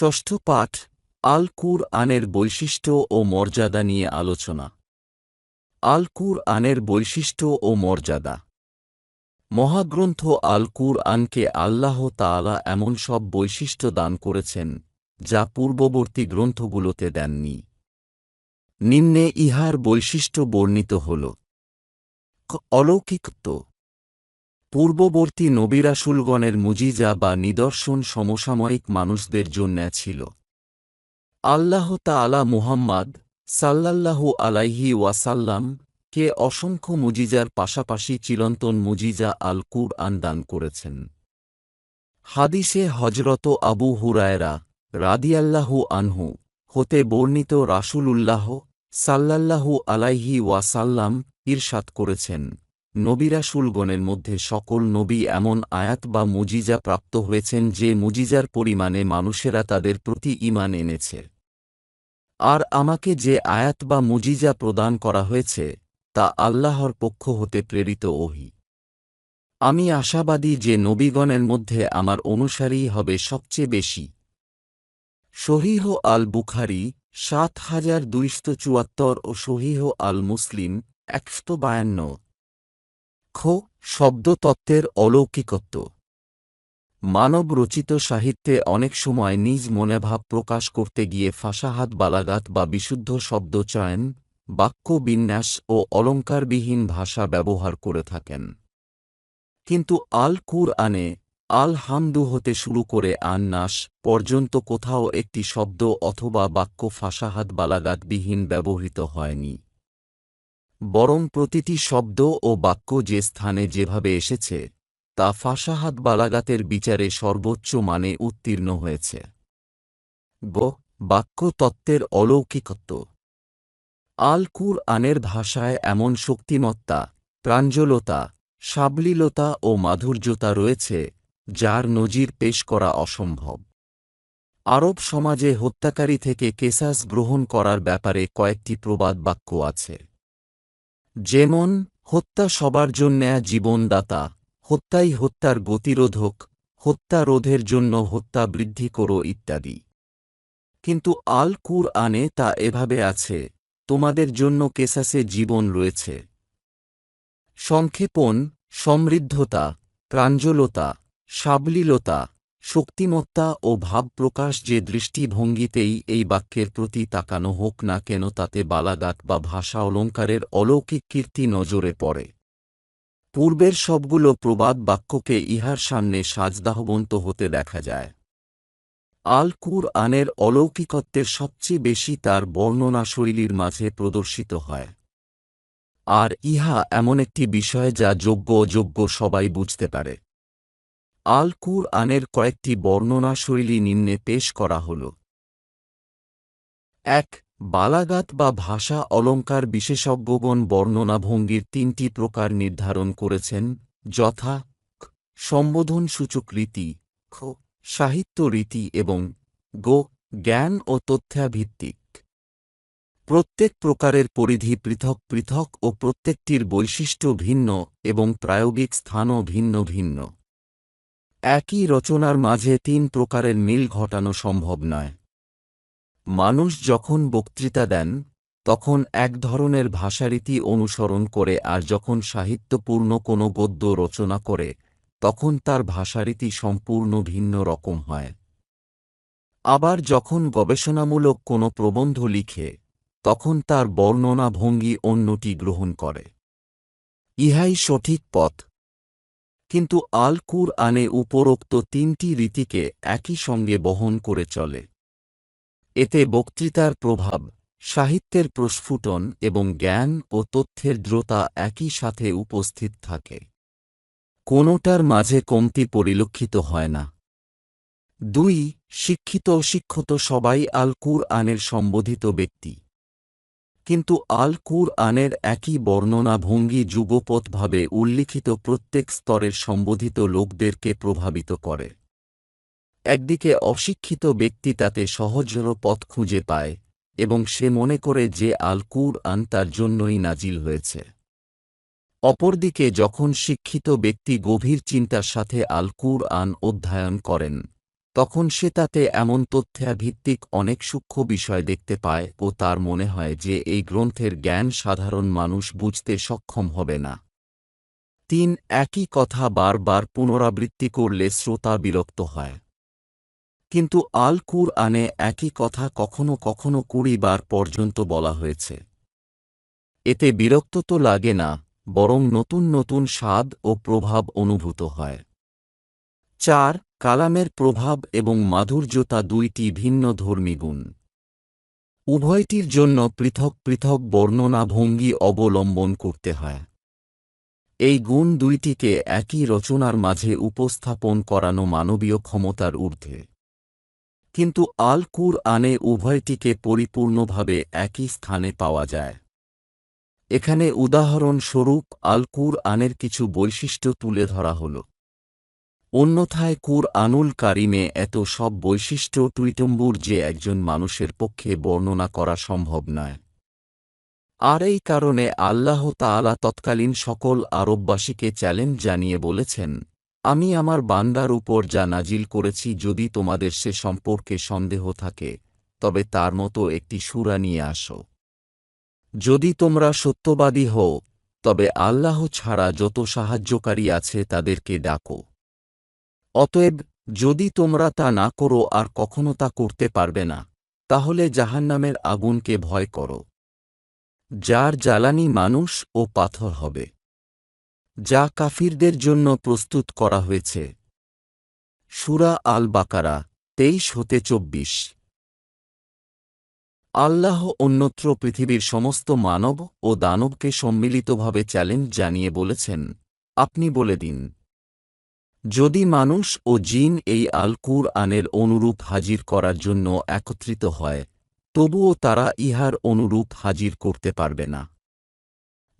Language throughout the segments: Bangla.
ষষ্ঠ পাঠ আল কুর আনের বৈশিষ্ট্য ও মর্যাদা নিয়ে আলোচনা। আল কুর আনের বৈশিষ্ট্য ও মর্যাদা। মহাগ্রন্থ আল কুর আনকে আল্লাহ তাআলা এমন সব বৈশিষ্ট্য দান করেছেন, যা পূর্ববর্তী গ্রন্থগুলোতে দেননি। নিম্নে ইহার বৈশিষ্ট্য বর্ণিত হল অলৌকিকত্ব। পূর্ববর্তী নবিরাসুলগণের মুজিজা বা নিদর্শন সমসাময়িক মানুষদের জন্য ছিল। আল্লাহ তাআলা মুহাম্মাদ সাল্লাল্লাহু আলাইহি ওয়াসাল্লাম কে অসংখ্য মুজিজার পাশাপাশি চিরন্তন মুজিজা আল কুরআন দান করেছেন। হাদিসে হজরত আবু হুরায়রা রাদিয়াল্লাহু আনহু হতে বর্ণিত রাসূলুল্লাহ সাল্লাল্লাহু আলাইহি ওয়াসাল্লাম ইরশাদ করেছেন। নবিরাসুলগণের মধ্যে সকল নবী এমন আয়াত বা মুজিজা প্রাপ্ত হয়েছেন যে মুজিজার পরিমাণে মানুষেরা তাদের প্রতি ঈমান এনেছে। আর আমাকে যে আয়াত বা মুজিজা প্রদান করা হয়েছে, তা আল্লাহর পক্ষ হতে প্রেরিত ওহি। আমি আশাবাদী যে নবীগণের মধ্যে আমার অনুসারী হবে সবচেয়ে বেশি। শহীহ আল বুখারি, সাত হাজার দুইশত চুয়াত্তর ও শহীহ আল মুসলিম একশো বায়ান্ন। খো শব্দতত্ত্বের অলৌকিকত্ব। মানব রচিত সাহিত্যে অনেক সময় নিজ মনোভাব প্রকাশ করতে গিয়ে ফাঁসাহাত, বালাগাত বা বিশুদ্ধ শব্দ চয়ন, বাক্য বিন্যাস ও অলঙ্কারবিহীন ভাষা ব্যবহার করে থাকেন। কিন্তু আল কুর আনে আল হামদু হতে শুরু করে আন্নাস পর্যন্ত কোথাও একটি শব্দ অথবা বাক্য ফাসাহাত, বালাগাতবিহীন ব্যবহৃত হয়নি। বরং প্রতিটি শব্দ ও বাক্য যে স্থানে যেভাবে এসেছে, তা ফাসাহাত বালাগাতের বিচারে সর্বোচ্চ মানে উত্তীর্ণ হয়েছে। ব. বাক্য তত্ত্বের অলৌকিকত্ব। আল কুর আনের ভাষায় এমন শক্তিমত্তা, প্রাঞ্জলতা, সাবলীলতা ও মাধুর্যতা রয়েছে, যার নজির পেশ করা অসম্ভব। আরব সমাজে হত্যাকারী থেকে কেসাস গ্রহণ করার ব্যাপারে কয়েকটি প্রবাদ বাক্য আছে। যেমন, হত্যা সবার জন্য জীবনদাতা, হত্যাই হত্যার গতিরোধক, হত্যা রোধের জন্য হত্যা বৃদ্ধি করো ইত্যাদি। কিন্তু আল কুর আনে তা এভাবে আছে, তোমাদের জন্য কেসাসে জীবন রয়েছে। সংক্ষেপণ, সমৃদ্ধতা, প্রাঞ্জলতা, সাবলীলতা শক্তিমত্তা ও ভাবপ্রকাশ যে দৃষ্টিভঙ্গিতেই এই বাক্যের প্রতি তাকানো হোক না কেন তাতে বালাগাত বা ভাষা অলঙ্কারের অলৌকিক কীর্তি নজরে পড়ে। পূর্বের সবগুলো প্রবাদ বাক্যকে ইহার সামনে সাজদাহবন্ত হতে দেখা যায়। আল কুর আনের অলৌকিকত্বের সবচেয়ে বেশি তার বর্ণনাশৈলীর মাঝে প্রদর্শিত হয়। আর ইহা এমন একটি বিষয় যা যোগ্য অযোগ্য সবাই বুঝতে পারে। আল কুর আনের কয়েকটি বর্ণনাশৈলী নিম্নে পেশ করা হল। এক, বালাগাত বা ভাষা অলঙ্কার বিশেষজ্ঞগণ বর্ণনাভঙ্গির তিনটি প্রকার নির্ধারণ করেছেন, যথা সম্বোধনসূচক রীতি, খ, সাহিত্য রীতি এবং গো, জ্ঞান ও তথ্যাভিত্তিক। প্রত্যেক প্রকারের পরিধি পৃথক পৃথক ও প্রত্যেকটির বৈশিষ্ট্য ভিন্ন এবং প্রায়োগিক স্থানও ভিন্ন ভিন্ন। একই রচনার মাঝে তিন প্রকারের মিল ঘটানো সম্ভব নয়। মানুষ যখন বক্তৃতা দেন, তখন এক ধরনের ভাষারীতি অনুসরণ করে আর যখন সাহিত্যপূর্ণ কোনো গদ্য রচনা করে, তখন তার ভাষারীতি সম্পূর্ণ ভিন্ন রকম হয়। আবার যখন গবেষণামূলক কোনো প্রবন্ধ লিখে, তখন তার বর্ণনা ভঙ্গি অন্যটি গ্রহণ করে। ইহাই সঠিক পথ। কিন্তু আল কুর আনে উপরোক্ত তিনটি রীতিকে একই সঙ্গে বহন করে চলে। এতে বক্তৃতার প্রভাব, সাহিত্যের প্রস্ফুটন এবং জ্ঞান ও তথ্যের দ্রোতা একই সাথে উপস্থিত থাকে। কোনোটার মাঝে কমতি পরিলক্ষিত হয় না। দুই শিক্ষিত অশিক্ষিত সবাই আল কুর আনের সম্বোধিত ব্যক্তি। কিন্তু আল কুর আনের একই বর্ণনা ভঙ্গি যুগপথভাবে উল্লিখিত প্রত্যেক স্তরের সম্বোধিত লোকদেরকে প্রভাবিত করে। একদিকে অশিক্ষিত ব্যক্তি তাতে সহজর পথ খুঁজে পায় এবং সে মনে করে যে আল কুর আন তার জন্যই নাজিল হয়েছে। অপরদিকে যখন শিক্ষিত ব্যক্তি গভীর চিন্তার সাথে আল কুর আন অধ্যয়ন করেন তখন সে তাতে এমন তথ্যাভিত্তিক অনেক সূক্ষ্ম বিষয় দেখতে পায় ও তার মনে হয় যে এই গ্রন্থের জ্ঞান সাধারণ মানুষ বুঝতে সক্ষম হবে না। তিন, একই কথা বারবার পুনরাবৃত্তি করলে শ্রোতা বিরক্ত হয়। কিন্তু আল কুর আনে একই কথা কখনো কখনো কুড়ি বার পর্যন্ত বলা হয়েছে। এতে বিরক্ত তো লাগে না, বরং নতুন নতুন স্বাদ ও প্রভাব অনুভূত হয়। চার কালামের প্রভাব এবং মাধুর্যতা দুইটি ভিন্ন ধর্মী গুণ। উভয়টির জন্য পৃথক পৃথক বর্ণনা ভঙ্গি অবলম্বন করতে হয়। এই গুণ দুইটিকে একই রচনার মাঝে উপস্থাপন করানো মানবীয় ক্ষমতার ঊর্ধ্বে। কিন্তু আল কুর আনে উভয়টিকে পরিপূর্ণভাবে একই স্থানে পাওয়া যায়। এখানে উদাহরণস্বরূপ আল কুর আনের কিছু বৈশিষ্ট্য তুলে ধরা হল। অন্যথায় কুর আনুল কারিমে এত সব বৈশিষ্ট্য টুইটম্বুর যে একজন মানুষের পক্ষে বর্ণনা করা সম্ভব নয়। আর এই কারণে আল্লাহ তাআলা তৎকালীন সকল আরববাসীকে চ্যালেঞ্জ জানিয়ে বলেছেন, আমি আমার বান্দার উপর যা নাজিল করেছি যদি তোমাদের সে সম্পর্কে সন্দেহ থাকে, তবে তার মতো একটি সুরা নিয়ে আসো। যদি তোমরা সত্যবাদী হও, তবে আল্লাহ ছাড়া যত সাহায্যকারী আছে তাদেরকে ডাকো। অতএব, যদি তোমরা তা না করো আর কখনো তা করতে পারবে না, তাহলে জাহান্নামের আগুনকে ভয় করো। যার জ্বালানি মানুষ ও পাথর হবে, যা কাফিরদের জন্য প্রস্তুত করা হয়েছে। সুরা আল বাকারা তেইশ হতে চব্বিশ। আল্লাহ অন্যত্র পৃথিবীর সমস্ত মানব ও দানবকে সম্মিলিতভাবে চ্যালেঞ্জ জানিয়ে বলেছেন, আপনি বলে দিন যদি মানুষ ও জিন এই আল কুর আনের অনুরূপ হাজির করার জন্য একত্রিত হয়, তবুও তারা ইহার অনুরূপ হাজির করতে পারবে না।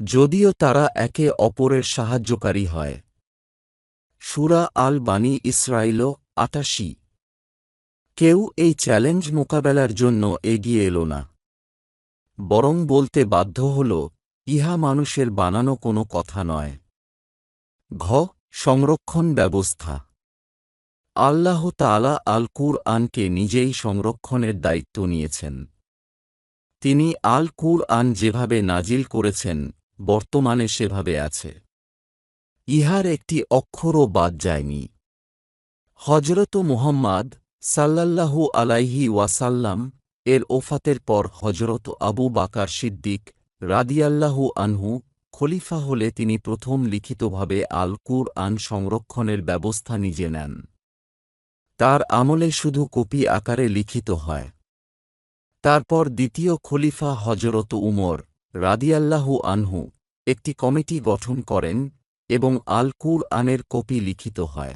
যদিও তারা একে অপরের সাহায্যকারী হয়। সুরা আল বানী ইসরায়েল আটাশি। কেউ এই চ্যালেঞ্জ মোকাবেলার জন্য এগিয়ে এল না। বরং বলতে বাধ্য হল, ইহা মানুষের বানানো কোনো কথা নয়। ঘ সংরক্ষণ ব্যবস্থা। আল্লাহ তালা আল কুর আনকে নিজেই সংরক্ষণের দায়িত্ব নিয়েছেন। তিনি আল কুর আন যেভাবে নাজিল করেছেন, বর্তমানে সেভাবে আছে। ইহার একটি অক্ষরও বাদ যায়নি। হজরত মুহাম্মদ সাল্লাল্লাহু আলাইহি ওয়াসাল্লাম এর ওফাতের পর হজরত আবু বাকার সিদ্দিক রাদিয়াল্লাহু আনহু খলিফা হলে তিনি প্রথম লিখিতভাবে আল কুর আন সংরক্ষণের ব্যবস্থা নিজে নেন। তার আমলে শুধু কপি আকারে লিখিত হয়। তারপর দ্বিতীয় খলিফা হজরত উমর রাদিয়াল্লাহু আনহু একটি কমিটি গঠন করেন এবং আল কুর আনের কপি লিখিত হয়।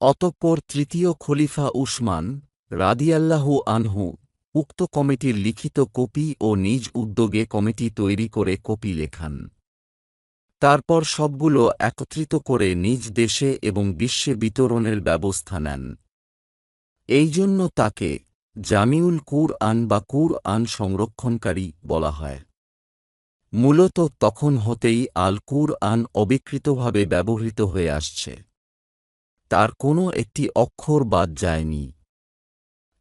অতঃপর তৃতীয় খলিফা উসমান রাদিয়াল্লাহু আনহু উক্ত কমিটির লিখিত কপি ও নিজ উদ্যোগে কমিটি তৈরি করে কপি লেখান। তারপর সবগুলো একত্রিত করে নিজ দেশে এবং বিশ্বে বিতরণের ব্যবস্থা নেন। এই জন্য তাকে জামিউল কুর আন বা কুর আন সংরক্ষণকারী বলা হয়। মূলত তখন হতেই আল কুর আন অবিকৃতভাবে ব্যবহৃত হয়ে আসছে। তার কোনো একটি অক্ষর বাদ যায়নি।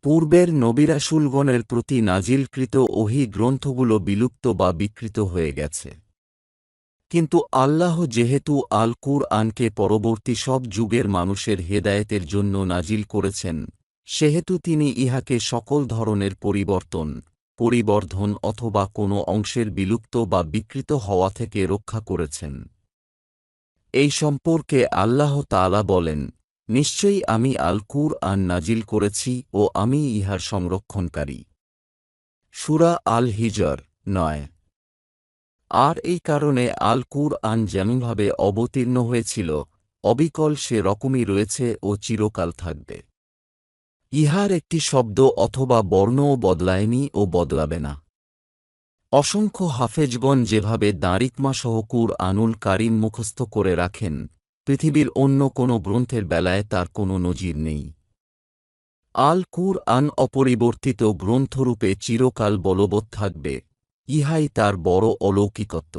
পূর্বের নবিরাসুলগণের প্রতি নাজিলকৃত ওহি গ্রন্থগুলো বিলুপ্ত বা বিকৃত হয়ে গেছে। কিন্তু আল্লাহ যেহেতু আল কুর আনকে পরবর্তী সব যুগের মানুষের হেদায়েতের জন্য নাজিল করেছেন, সেহেতু তিনি ইহাকে সকল ধরনের পরিবর্তন, পরিবর্ধন অথবা কোনো অংশের বিলুপ্ত বা বিকৃত হওয়া থেকে রক্ষা করেছেন। এই সম্পর্কে আল্লাহ তালা বলেন নিশ্চয়ই আমি আল কুর আন নাজিল করেছি ও আমি ইহার সংরক্ষণকারী। সুরা আল হিজর নয়। আর এই কারণে আল কুর আন যেমনভাবে অবতীর্ণ হয়েছিল, অবিকল সে রকমই রয়েছে ও চিরকাল থাকবে। ইহার একটি শব্দ অথবা বর্ণও বদলায়নি ও বদলাবে না। অসংখ্য হাফেজগণ যেভাবে দাঁড়িকমা সহকুর আনুল কারিম মুখস্থ করে রাখেন পৃথিবীর অন্য কোনো গ্রন্থের বেলায় তার কোনো নজির নেই। আল কুর আন অপরিবর্তিত গ্রন্থরূপে চিরকাল বলবৎ থাকবে, ইহাই তার বড় অলৌকিকত্ব।